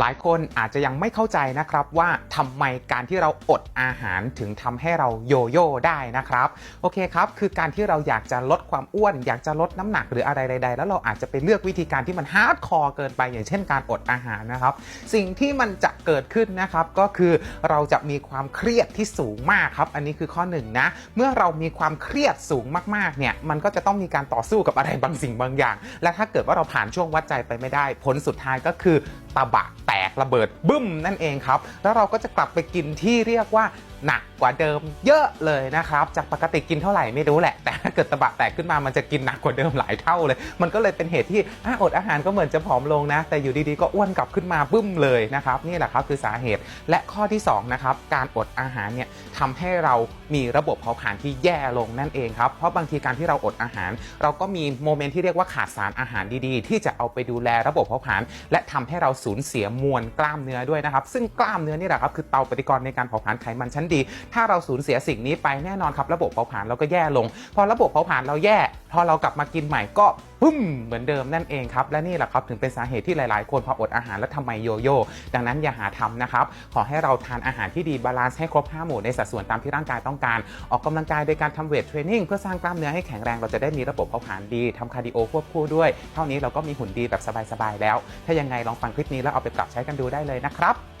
หลายคนอาจจะยังไม่เข้าใจนะครับว่าทำไมการที่เราอดอาหารถึงทำให้เราโยโย่ได้นะครับโอเคครับคือการที่เราอยากจะลดความอ้วน อยากจะลดน้ำหนักหรืออะไรใดๆ แล้วเราอาจจะไปเลือกวิธีการที่มันฮาร์ดคอร์เกินไปอย่างเช่นการอดอาหารนะครับ สิ่งที่มันจะเกิดขึ้นนะครับก็คือเราจะมีความเครียดที่สูงมากครับ อันนี้คือข้อหนึ่งนะเมื่อเรามีความเครียดสูงมากๆเนี่ยมันก็จะต้องมีการต่อสู้กับอะไรบางสิ่งบางอย่าง และถ้าเกิดว่าเราผ่านช่วงวัดใจไปไม่ได้ ผลสุดท้ายก็คือตะบะต กระเบิดบึ้มนั่นเองครับ แล้วเราก็จะกลับไปกินที่เรียกว่าหนักกว่าเดิมเยอะเลยนะครับ จากปกติกินเท่าไหร่ไม่รู้แหละ แต่ถ้าเกิดตะบะแตกขึ้นมามันจะกินหนักกว่าเดิมหลายเท่าเลย มันก็เลยเป็นเหตุที่อดอาหารก็เหมือนจะผอมลงนะ แต่อยู่ดีๆก็อ้วนกลับขึ้นมาบึ้มเลยนะครับ นี่แหละครับคือสาเหตุ และข้อที่สองนะครับ การอดอาหารเนี่ยทำให้เรามีระบบเผาผลาญที่แย่ลงนั่นเองครับ เพราะบางทีการที่เราอดอาหาร เราก็มีโมเมนต์ที่เรียกว่าขาดสารอาหารดีๆ ที่จะเอาไปดูแลระบบเผาผลาญและทำให้เราสูญเสียมวลกล้ามเนื้อด้วยนะครับ ซึ่งกล้ามเนื้อนี่แหละครับคือเตาปฏิกรณ์ในการเผาผลาญไขมันชั้นดี ถ้าเราสูญเสียสิ่งนี้ไปแน่นอนครับระบบเผาผลาญเราก็แย่ลง พอระบบเผาผลาญเราแย่ พอเรากลับมากินใหม่ก็ ปึ้มเหมือนเดิมนั่นเองครับ และนี่แหละครับถึงเป็นสาเหตุที่หลาย ๆ คนพออดอาหารแล้วทำไมโยโย่ดังนั้นอย่าหาทำนะครับ ขอให้เราทานอาหารที่ดีบาลานซ์ให้ครบ 5 หมู่ในสัดส่วนตามที่ร่างกายต้องการ ออกกำลังกายโดยการทำเวทเทรนนิ่งเพื่อสร้างกล้ามเนื้อให้แข็งแรงเราจะได้มีระบบเผาผลาญดีทำคาร์ดิโอควบคู่ด้วย เท่านี้เราก็มีหุ่นดีแบบสบาย ๆ แล้ว ถ้ายังไงลองฟังคลิปนี้แล้วเอาไปปรับใช้กันดูได้เลยนะครับ